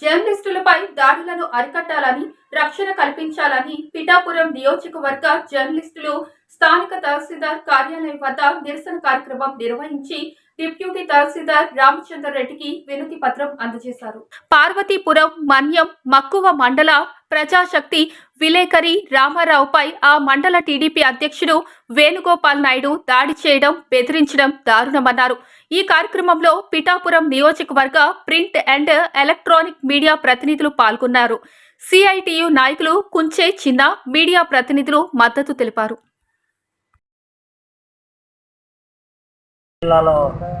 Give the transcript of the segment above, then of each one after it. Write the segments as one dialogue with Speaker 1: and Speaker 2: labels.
Speaker 1: జర్నలిస్టులపై దాడులను అరికట్టాలని రక్షణ కల్పించాలని పిఠాపురం నియోజకవర్గ జర్నలిస్టులు స్థానిక తహసీల్దార్ కార్యాలయం వద్ద నిరసన కార్యక్రమం నిర్వహించి డిప్యూటీ తహసీల్దార్ రామచంద్ర రెడ్డికి వినతి పత్రం అందజేశారు. పార్వతీపురం మన్యం మక్కువ మండల ప్రజాశక్తి విలేకరి రామారావుపై ఆ మండల టీడీపీ అధ్యక్షుడు వేణుగోపాల్ నాయుడు దాడి చేయడం బెదిరించడం దారుణమన్నారు. ఈ కార్యక్రమంలో పిఠాపురం నియోజకవర్గ ప్రింట్ అండ్ ఎలక్ట్రానిక్ మీడియా ప్రతినిధులు పాల్గొన్నారు. సిఐటియు నాయకులు కుంచే చిన్న మీడియా ప్రతినిధులు మద్దతు తెలిపారు.
Speaker 2: జిల్లాలో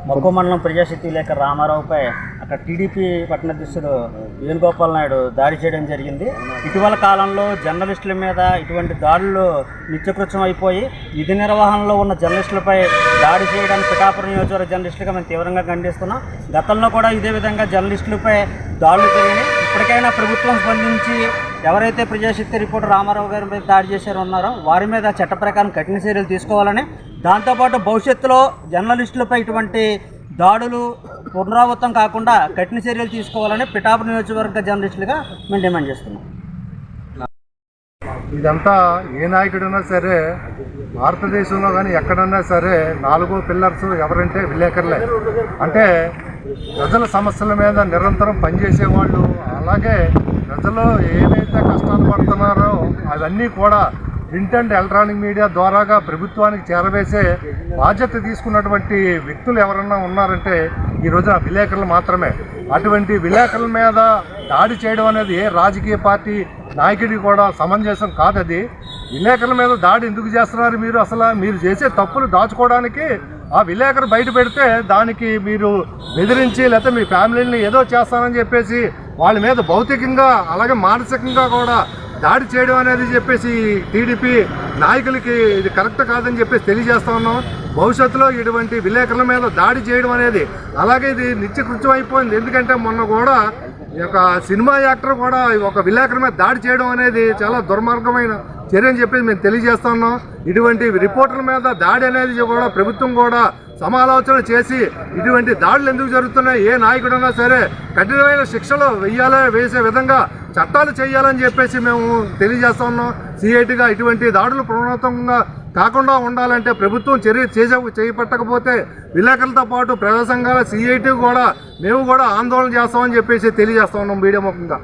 Speaker 2: మక్కువ మండలం ప్రజాశక్తి లేఖ రామారావుపై అక్కడ టీడీపీ పట్టణాధ్యక్షుడు వేణుగోపాల్ నాయుడు దాడి చేయడం జరిగింది. ఇటీవల కాలంలో జర్నలిస్టుల మీద ఇటువంటి దాడులు నిత్యకృత్యం అయిపోయి విధి నిర్వహణలో ఉన్న జర్నలిస్టులపై దాడి చేయడానికి పిఠాపురం నియోజకవర్గ జర్నలిస్టులుగా మేము తీవ్రంగా ఖండిస్తున్నాం. గతంలో కూడా ఇదే విధంగా జర్నలిస్టులపై దాడులు జరిగినాయి. ఇప్పటికైనా ప్రభుత్వం స్పందించి ఎవరైతే ప్రజాశక్తి రిపోర్టర్ రామారావు గారి మీద దాడి చేశారో ఉన్నారో వారి మీద చట్ట ప్రకారం కఠిన చర్యలు తీసుకోవాలని దాంతోపాటు భవిష్యత్తులో జర్నలిస్టులపై ఇటువంటి దాడులు పునరావృతం కాకుండా కఠిన చర్యలు తీసుకోవాలని పిఠాపు నియోజకవర్గ జర్నలిస్టులుగా మేము డిమాండ్ చేస్తున్నాం.
Speaker 3: ఇదంతా ఏ నాయకుడైనా సరే భారతదేశంలో కానీ ఎక్కడన్నా సరే నాలుగో పిల్లర్స్ ఎవరంటే విలేకరులే. అంటే ప్రజల సమస్యల మీద నిరంతరం పనిచేసేవాళ్ళు. అలాగే ప్రజలు ఏవైతే కష్టాలు పడుతున్నారో అవన్నీ కూడా ప్రింట్ అండ్ ఎలక్ట్రానిక్ మీడియా ద్వారాగా ప్రభుత్వానికి చేరవేసే బాధ్యత తీసుకున్నటువంటి వ్యక్తులు ఎవరన్నా ఉన్నారంటే ఈ రోజున విలేకరులు మాత్రమే. అటువంటి విలేకరుల మీద దాడి చేయడం అనేది ఏ రాజకీయ పార్టీ నాయకుడికి కూడా సమంజసం కాదది విలేకరుల మీద దాడి ఎందుకు చేస్తున్నారు మీరు? అసలు మీరు చేసే తప్పులు దాచుకోవడానికి ఆ విలేకరు బయట పెడితే దానికి మీరు బెదిరించి లేకపోతే మీ ఫ్యామిలీని ఏదో చేస్తానని చెప్పేసి వాళ్ళ మీద భౌతికంగా అలాగే మానసికంగా కూడా దాడి చేయడం అనేది చెప్పేసి టీడీపీ నాయకులకి ఇది కరెక్ట్ కాదని చెప్పేసి తెలియజేస్తా ఉన్నాం. భవిష్యత్తులో ఇటువంటి విలేకరుల మీద దాడి చేయడం అనేది అలాగే ఇది నిత్యకృత్యం అయిపోయింది. ఎందుకంటే మొన్న కూడా ఈ యొక్క సినిమా యాక్టర్ కూడా ఒక విలేకరు మీద దాడి చేయడం అనేది చాలా దుర్మార్గమైన చర్య అని చెప్పేసి మేము తెలియజేస్తా ఉన్నాం. ఇటువంటి రిపోర్టర్ల మీద దాడి అనేది కూడా ప్రభుత్వం కూడా సమాలోచన చేసి ఇటువంటి దాడులు ఎందుకు జరుగుతున్నాయి? ఏ నాయకుడైనా సరే కఠినమైన శిక్షలు వెయ్యాలే వేసే విధంగా చట్టాలు చేయాలని చెప్పేసి మేము తెలియజేస్తా ఉన్నాం. సిఐటిగా ఇటువంటి దాడులు పునరావృతంగా కాకుండా ఉండాలంటే ప్రభుత్వం చర్య చేసే చేపట్టకపోతే విలేకరులతో పాటు ప్రజా సంఘాల సిఐటి కూడా మేము కూడా ఆందోళన చేస్తామని చెప్పేసి తెలియజేస్తా ఉన్నాం మీడియా ముఖంగా.